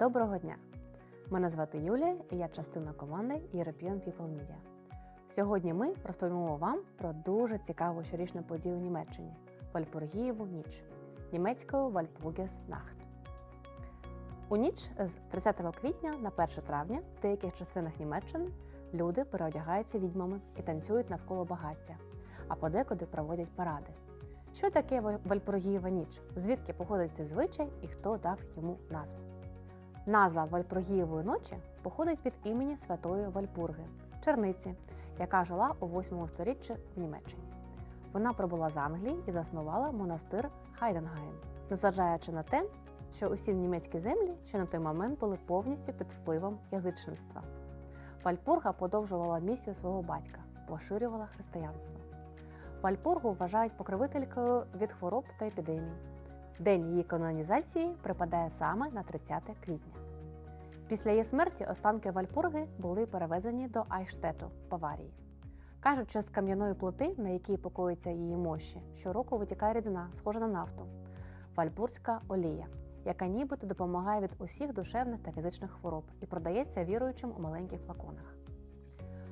Доброго дня! Мене звати Юлія і я частина команди European People Media. Сьогодні ми розповімо вам про дуже цікаву щорічну подію у Німеччині Вальпургієву ніч німецькою Вальпургес Нахт. У ніч з 30 квітня на 1 травня в деяких частинах Німеччини люди переодягаються відьмами і танцюють навколо багаття, а подекуди проводять паради. Що таке Вальпургієва ніч? Звідки походить цей звичай і хто дав йому назву? Назва Вальпургієвої ночі походить від імені святої Вальпурги, черниці, яка жила у 8 сторіччі в Німеччині. Вона прибула з Англії і заснувала монастир Хайденгайм, незважаючи на те, що усі німецькі землі ще на той момент були повністю під впливом язичництва. Вальпурга подовжувала місію свого батька, поширювала християнство. Вальпургу вважають покровителькою від хвороб та епідемій. День її канонізації припадає саме на 30 квітня. Після її смерті останки Вальпурги були перевезені до Айштету, Баварії. Кажуть, що з кам'яної плити, на якій покоїться її мощі, щороку витікає рідина, схожа на нафту вальпурська олія, яка нібито допомагає від усіх душевних та фізичних хвороб і продається віруючим у маленьких флаконах.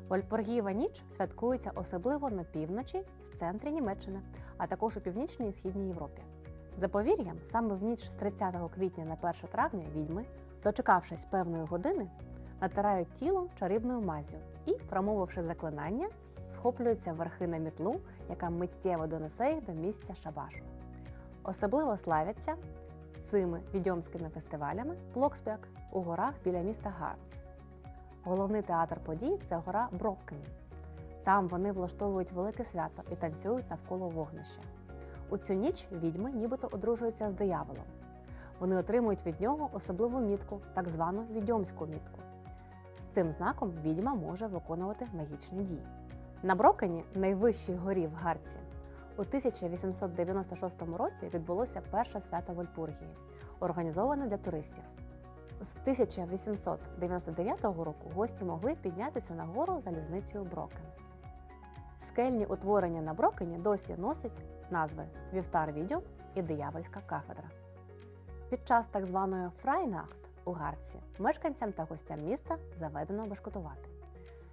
Вальпургієва ніч святкується особливо на півночі, в центрі Німеччини, а також у північній і східній Європі. За повір'ям, саме в ніч з 30 квітня на 1 травня відьми, дочекавшись певної години, натирають тіло чарівною мазю і, промовивши заклинання, схоплюються верхи на мітлу, яка миттєво донесе їх до місця шабашу. Особливо славяться цими відьомськими фестивалями Блокспяк у горах біля міста Гарц. Головний театр подій це гора Броккен. Там вони влаштовують велике свято і танцюють навколо вогнища. У цю ніч відьми нібито одружуються з дияволом. Вони отримують від нього особливу мітку, так звану відьомську мітку. З цим знаком відьма може виконувати магічні дії. На Брокені, найвищій горі в Гарці, у 1896 році відбулося перше свято Вальпургії, організоване для туристів. З 1899 року гості могли піднятися на гору залізницею Брокен. Скельні утворення на Брокені досі носять назви Вівтар відьом і Диявольська кафедра. Під час так званої Фрайнахт у Гарці мешканцям та гостям міста заведено башкотувати.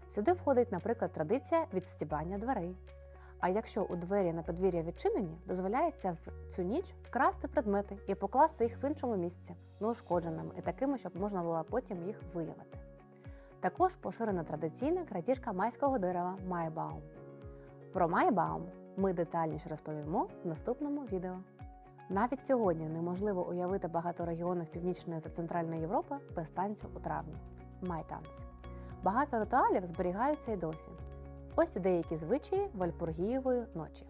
Сюди входить, наприклад, традиція відстібання дверей. А якщо у двері на подвір'я відчинені, дозволяється в цю ніч вкрасти предмети і покласти їх в іншому місці, неушкодженими і такими, щоб можна було потім їх виявити. Також поширена традиційна крадіжка майського дерева Майбаум. Про Майбаум ми детальніше розповімо в наступному відео. Навіть сьогодні неможливо уявити багато регіонів Північної та Центральної Європи без танцю у травні Майтанц. Багато ритуалів зберігаються й досі. Ось деякі звичаї Вальпургієвої ночі.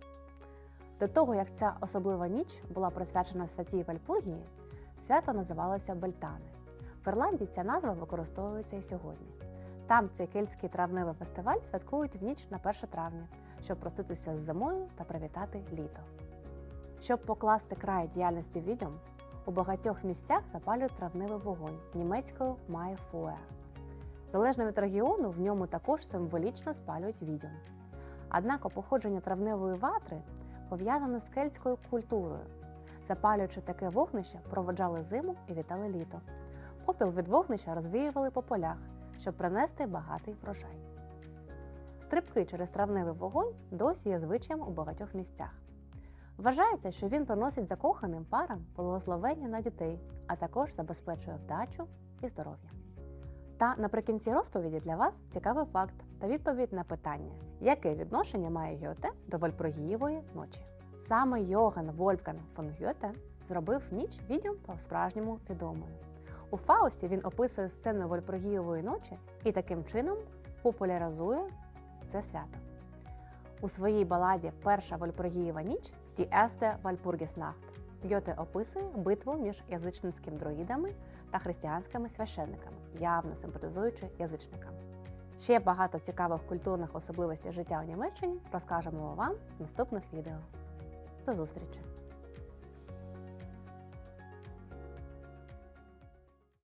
До того, як ця особлива ніч була присвячена святій Вальпургії, свято називалося Бельтани. В Ірландії ця назва використовується і сьогодні. Там цей кельтський травневий фестиваль святкують в ніч на 1 травня, щоб проститися з зимою та привітати літо. Щоб покласти край діяльності відьом, у багатьох місцях запалюють травневий вогонь німецькою Майфуер. Залежно від регіону, в ньому також символічно спалюють відьом. Однак походження травневої ватри пов'язане з кельтською культурою. Запалюючи таке вогнище, проводжали зиму і вітали літо. Попіл від вогнища розвіювали по полях, щоб принести багатий врожай. Стрибки через травневий вогонь досі є звичаєм у багатьох місцях. Вважається, що він приносить закоханим парам благословення на дітей, а також забезпечує вдачу і здоров'я. Та наприкінці розповіді для вас цікавий факт та відповідь на питання, яке відношення має Гьоте до Вальпургієвої ночі. Саме Йоган Вольфган фон Гьоте зробив ніч відьом по-справжньому відомою. У Фаусті він описує сцену Вальпургієвої ночі і таким чином популяризує це свято. У своїй баладі Перша Вальпургієва ніч Die erste Walpurgisnacht Гьоте описує битву між язичницькими друїдами та християнськими священниками, явно симпатизуючи язичникам. Ще багато цікавих культурних особливостей життя у Німеччині розкажемо вам в наступних відео. До зустрічі!